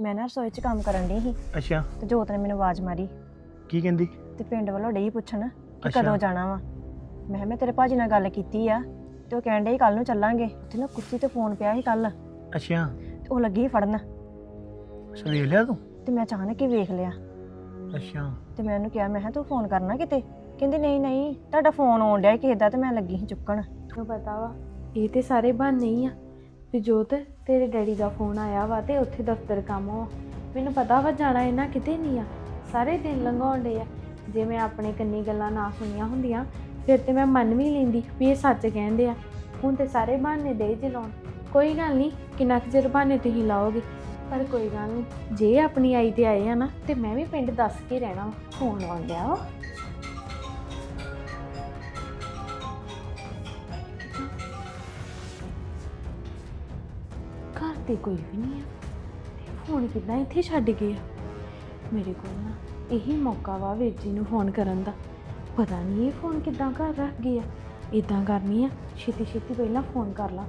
ਮੈਂ ਨਾ ਰਸੋਈ 'ਚ ਕੰਮ ਕਰਨ ਡਈ ਸੀ। ਅੱਛਾ। ਤੇ ਜੋਤ ਨੇ ਮੈਨੂੰ ਆਵਾਜ਼ ਮਾਰੀ। ਕੀ ਕਹਿੰਦੀ? ਤੇ ਪਿੰਡ ਵੱਲੋਂ ਡਈ ਪੁੱਛਣ ਕਿ ਅੱਛਾ। ਕਦੋਂ ਜਾਣਾ ਵਾ। ਮੈਂ ਕਿਹਾ ਮੈਂ ਤੇਰੇ ਭਾਜੀ ਨਾਲ ਗੱਲ ਕੀਤੀ ਆ। ਤੇ ਉਹ ਕਹਿਣ ਡਈ ਕੱਲ ਨੂੰ ਚੱਲਾਂਗੇ। ਉੱਥੇ ਨਾ ਕੁਰਸੀ ਤੇ ਫੋਨ ਪਿਆ ਸੀ ਕੱਲ ਅੱਛਾ। ਤੇ ਉਹ ਲੱਗੀ ਸੀ ਫੜਨ। ਅੱਛਾ ਵੇਖ ਲਿਆ ਤੂੰ? ਤੇ ਮੈਂ ਅਚਾਨਕ ਹੀ ਵੇਖ ਲਿਆ। ਅੱਛਾ। ਤੇ ਮੈਂ ਉਹਨੂੰ ਕਿਹਾ ਮੈਂ ਕਿਹਾ ਤੂੰ ਫੋਨ ਕਰਨਾ ਕਿਤੇ? ਕਹਿੰਦੀ ਨਹੀਂ ਨਹੀਂ ਤੁਹਾਡਾ ਫੋਨ ਆਉਣ ਡਿਆ ਕਿਸੇ ਦਾ ਤੇ ਮੈਂ ਲੱਗੀ ਸੀ ਚੁੱਕਣ। ਨੂੰ ਪਤਾ ਵਾ ਇਹ ਤੇ ਸਾਰੇ ਬਹਾਨੇ ਹੀ ਆ। ਵੀ ਜੋਤ ਤੇਰੇ ਡੈਡੀ ਦਾ ਫੋਨ ਆਇਆ ਵਾ ਤੇ ਉੱਥੇ ਦਫ਼ਤਰ ਕੰਮ ਆ ਮੈਨੂੰ ਪਤਾ ਵਾ ਜਾਣਾ ਇਹਨਾਂ ਕਿਤੇ ਨਹੀਂ ਆ। ਸਾਰੇ ਦਿਨ ਲੰਘਾਉਣ ਲੰਘਾਉਂਦੇ ਆ। ਜੇ ਮੈਂ ਆਪਣੇ ਕੰਨੀ ਗੱਲਾਂ ਨਾ ਸੁਣੀਆਂ ਹੁੰਦੀਆਂ, ਫਿਰ ਤੇ ਮੈਂ ਮੰਨ ਵੀ ਲੈਂਦੀ ਵੀ ਇਹ ਸੱਚ ਕਹਿੰਦੇ ਆ। ਹੁਣ ਤੇ ਸਾਰੇ ਬਹਾਨੇ ਦੇ ਜੇ ਲਾਉਣ ਕੋਈ ਗੱਲ ਨਹੀਂ ਕਿੰਨਾ ਕੁ ਚਿਰ ਬਹਾਨੇ ਤੁਸੀਂ ਲਾਓਗੇ? ਪਰ ਕੋਈ ਗੱਲ ਨਹੀਂ ਜੇ ਆਪਣੀ ਆਈ ਤੇ ਆਏ ਆ ਨਾ, ਤੇ ਮੈਂ ਵੀ ਪਿੰਡ ਦੱਸ ਕੇ ਰਹਿਣਾ ਵਾ। ਫੋਨ ਆਉਣ ਤੇ ਕੋਈ ਵੀ ਨਹੀਂ ਆ। ਤੇ ਫੋਨ ਕਿੱਦਾਂ ਇੱਥੇ ਛੱਡ ਗਏ ਆ? ਮੇਰੇ ਕੋਲ ਨਾ ਇਹੀ ਮੌਕਾ ਵਾ ਵੀਰ ਜੀ ਨੂੰ ਫੋਨ ਕਰਨ ਦਾ। ਪਤਾ ਨਹੀਂ ਇਹ ਫੋਨ ਕਿੱਦਾਂ ਘਰ ਰੱਖ ਗਏ ਆ। ਇਦਾਂ ਕਰਨੀ ਆ ਛੇਤੀ ਛੇਤੀ ਪਹਿਲਾਂ ਫੋਨ ਕਰ ਲਾਂ।